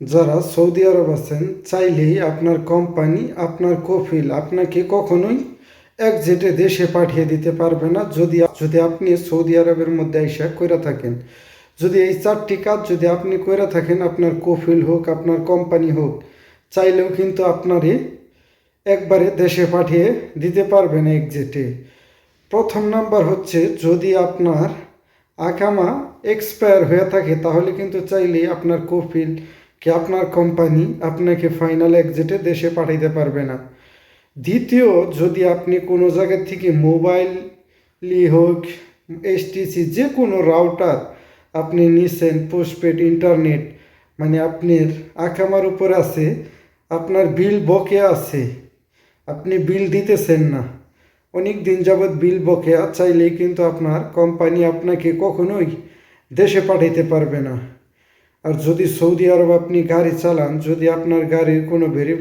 যারা সৌদি আরব আছেন, চাইলেই আপনার কোম্পানি, আপনার কফিল আপনাকে কখনোই একজেটে দেশে পাঠিয়ে দিতে পারবে না। যদি যদি আপনি সৌদি আরবের মধ্যে আইসা কইরা থাকেন, যদি এই চারটি কাজ যদি আপনি কইরা থাকেন, আপনার কফিল হোক, আপনার কোম্পানি হোক, চাইলেও কিন্তু আপনারই একবারে দেশে পাঠিয়ে দিতে পারবেন না একজেটে প্রথম নাম্বার হচ্ছে, যদি আপনার আকামা এক্সপায়ার হয়ে থাকে, তাহলে কিন্তু চাইলেই আপনার কফিল কি আপনার কোম্পানি আপনাকে ফাইনাল এক্সিটে দেশে পাঠাইতে পারবে না। দ্বিতীয়, যদি আপনি কোনো জায়গা থেকে মোবাইলই হোক এসটিসি যে কোনো রাউটার আপনি নিছেন পোস্টপেড ইন্টারনেট মানে আপনার আকামার উপর আছে, আপনার বিল বকে আছে, আপনি বিল দিতেছেন না, অনেক দিন যাবৎ বিল বকেয়া চাইলেই কিন্তু আপনার কোম্পানি আপনাকে কখনোই দেশে পাঠাইতে পারবে না। আর যদি সৌদি আরব আপনি গাড়ি চালান, যদি আপনার গাড়ির কোনো ভেরি,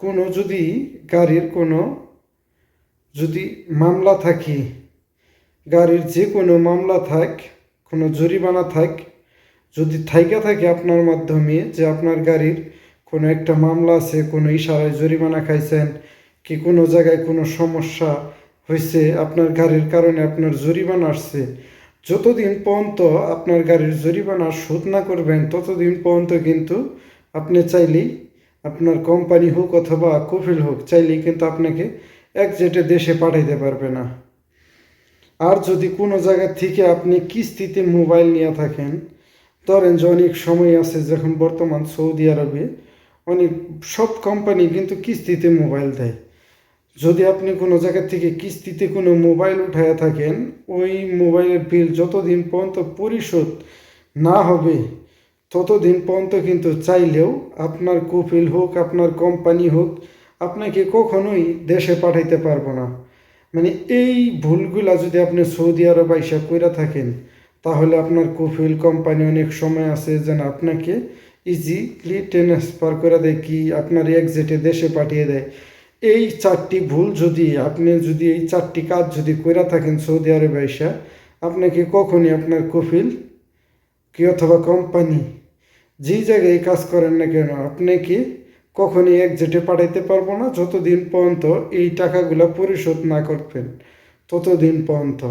কোনো যদি গাড়ির কোনো, যদি মামলা থাকে, গাড়ির যে কোনো মামলা থাক, কোনো জরিমানা থাক, যদি থাইকা থাকে আপনার মাধ্যমে যে আপনার গাড়ির কোনো একটা মামলা আছে, কোনো ইশারায় জরিমানা খাইছেন, কি কোনো জায়গায় কোনো সমস্যা হয়েছে আপনার গাড়ির কারণে আপনার জরিমানা আসছে যতদিন পর্যন্ত আপনার গাড়ির জরিমানা শোধ না করবেন, ততদিন পর্যন্ত কিন্তু আপনি চাইলেই আপনার কোম্পানি হোক অথবা কফিল হোক, চাইলেই কিন্তু আপনাকে এক জেটে দেশে পাঠাইতে পারবে না। আর যদি কোনো জায়গা থেকে আপনি কিস্তিতে মোবাইল নিয়ে থাকেন, ধরেন যে অনেক সময় আছে যখন বর্তমান সৌদি আরবে, অনেক সব কোম্পানি কিন্তু কিস্তিতে মোবাইল দেয়। যদি আপনি কোনো জায়গা থেকে কিস্তিতে কোনো মোবাইল উঠায় থাকেন, ওই মোবাইলের বিল যতদিন পর্যন্ত পরিশোধ না হবে, ততদিন পর্যন্ত কিন্তু চাইলেও আপনার কপিল হোক, আপনার কোম্পানি হোক, আপনাকে কখনোই দেশে পাঠাইতে পারব না। মানে এই ভুলগুলা যদি আপনি সৌদি আরব আইসা কইরা থাকেন, তাহলে আপনার কফিল কোম্পানি অনেক সময় আছে যেন আপনাকে ইজিলি ট্রান্সফার করে দেয় কি আপনার একজেটে দেশে পাঠিয়ে দেয়। এই চারটি ভুল যদি আপনি যদি এই চারটি কাজ যদি কইরা থাকেন সৌদি আরবে আইসা, আপনাকে কখনই আপনার কফিল কি অথবা কোম্পানি যে জায়গায় কাজ করেন না কেন, আপনি কি কখনই এক জেটে পাঠাইতে পারব না? যতদিন পর্যন্ত এই টাকাগুলো পরিশোধ না করবেন ততদিন পর্যন্ত।